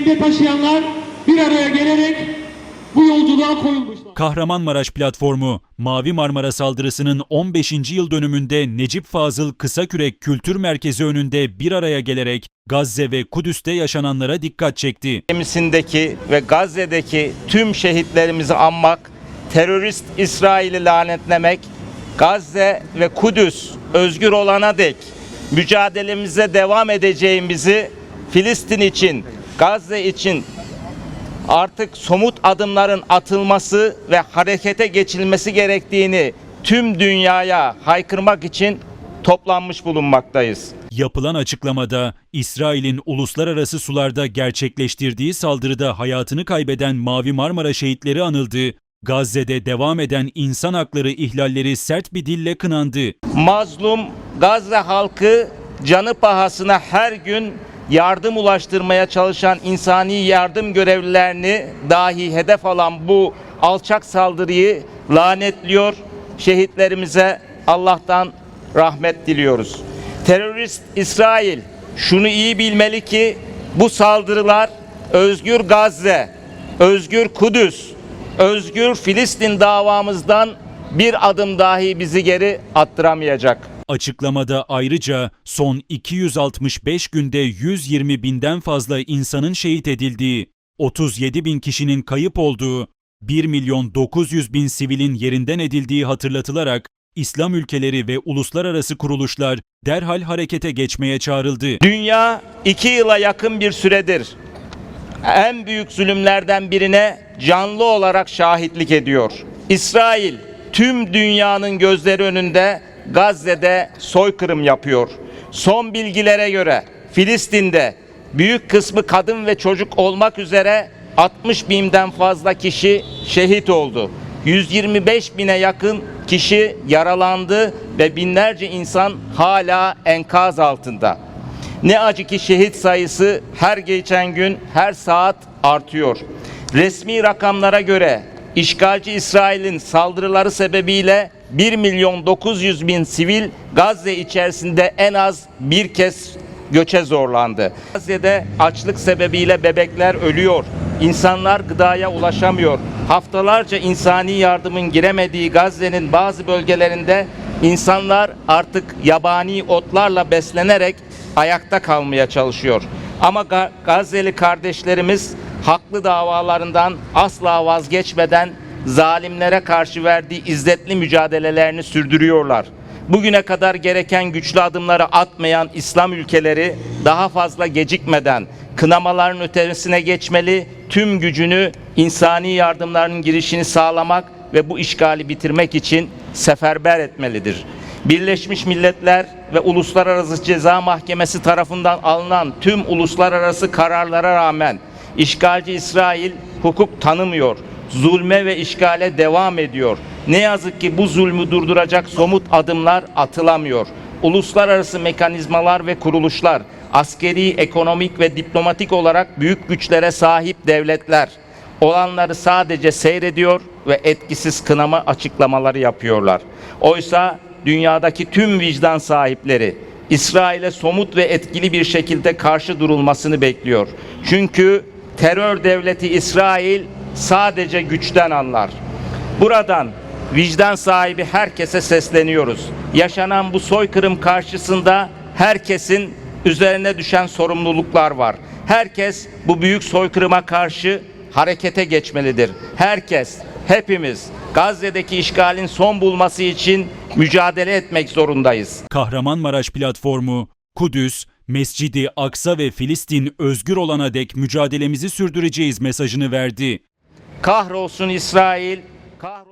yüreğinde taşıyanlar bir araya gelerek bu yolculuğa koyulmuşlar. Kahramanmaraş platformu, Mavi Marmara saldırısının 15. yıl dönümünde Necip Fazıl Kısakürek Kültür Merkezi önünde bir araya gelerek Gazze ve Kudüs'te yaşananlara dikkat çekti. Gemisindeki ve Gazze'deki tüm şehitlerimizi anmak, terörist İsrail'i lanetlemek, Gazze ve Kudüs özgür olana dek mücadelemize devam edeceğimizi Filistin için, Gazze için artık somut adımların atılması ve harekete geçilmesi gerektiğini tüm dünyaya haykırmak için toplanmış bulunmaktayız. Yapılan açıklamada İsrail'in uluslararası sularda gerçekleştirdiği saldırıda hayatını kaybeden Mavi Marmara şehitleri anıldı. Gazze'de devam eden insan hakları ihlalleri sert bir dille kınandı. mazlum Gazze halkı canı pahasına her gün yardım ulaştırmaya çalışan insani yardım görevlilerini dahi hedef alan bu alçak saldırıyı lanetliyor. Şehitlerimize Allah'tan rahmet diliyoruz. Terörist İsrail şunu iyi bilmeli ki bu saldırılar özgür Gazze, özgür Kudüs, özgür Filistin davamızdan bir adım dahi bizi geri attıramayacak. Açıklamada ayrıca son 265 günde 120 binden fazla insanın şehit edildiği, 37 bin kişinin kayıp olduğu, 1 milyon 900 bin sivilin yerinden edildiği hatırlatılarak İslam ülkeleri ve uluslararası kuruluşlar derhal harekete geçmeye çağrıldı. Dünya iki yıla yakın bir süredir en büyük zulümlerden birine canlı olarak şahitlik ediyor. İsrail tüm dünyanın gözleri önünde Gazze'de soykırım yapıyor. Son bilgilere göre Filistin'de büyük kısmı kadın ve çocuk olmak üzere 60 binden fazla kişi şehit oldu. 125 bine yakın kişi yaralandı ve binlerce insan hala enkaz altında. Ne acı ki şehit sayısı her geçen gün, her saat artıyor. Resmi rakamlara göre işgalci İsrail'in saldırıları sebebiyle 1 milyon 900 bin sivil Gazze içerisinde en az bir kez göçe zorlandı. Gazze'de açlık sebebiyle bebekler ölüyor. İnsanlar gıdaya ulaşamıyor. Haftalarca insani yardımın giremediği Gazze'nin bazı bölgelerinde insanlar artık yabani otlarla beslenerek ayakta kalmaya çalışıyor. Ama Ga- Gazze'li kardeşlerimiz haklı davalarından asla vazgeçmeden zalimlere karşı verdiği izzetli mücadelelerini sürdürüyorlar. Bugüne kadar gereken güçlü adımları atmayan İslam ülkeleri daha fazla gecikmeden kınamaların ötesine geçmeli, tüm gücünü insani yardımların girişini sağlamak ve bu işgali bitirmek için seferber etmelidir. Birleşmiş Milletler ve Uluslararası Ceza Mahkemesi tarafından alınan tüm uluslararası kararlara rağmen işgalci İsrail hukuk tanımıyor. Zulme ve işgale devam ediyor. Ne yazık ki bu zulmü durduracak somut adımlar atılamıyor. Uluslararası mekanizmalar ve kuruluşlar, askeri, ekonomik ve diplomatik olarak büyük güçlere sahip devletler olanları sadece seyrediyor ve etkisiz kınama açıklamaları yapıyorlar. Oysa dünyadaki tüm vicdan sahipleri İsrail'e somut ve etkili bir şekilde karşı durulmasını bekliyor. Çünkü terör devleti İsrail sadece güçten anlar. Buradan vicdan sahibi herkese sesleniyoruz. Yaşanan bu soykırım karşısında herkesin üzerine düşen sorumluluklar var. Herkes bu büyük soykırıma karşı harekete geçmelidir. Herkes, hepimiz Gazze'deki işgalin son bulması için mücadele etmek zorundayız. Kahramanmaraş platformu, Kudüs, Mescidi Aksa ve Filistin özgür olana dek mücadelemizi sürdüreceğiz mesajını verdi. Kahrolsun İsrail, kahrolsun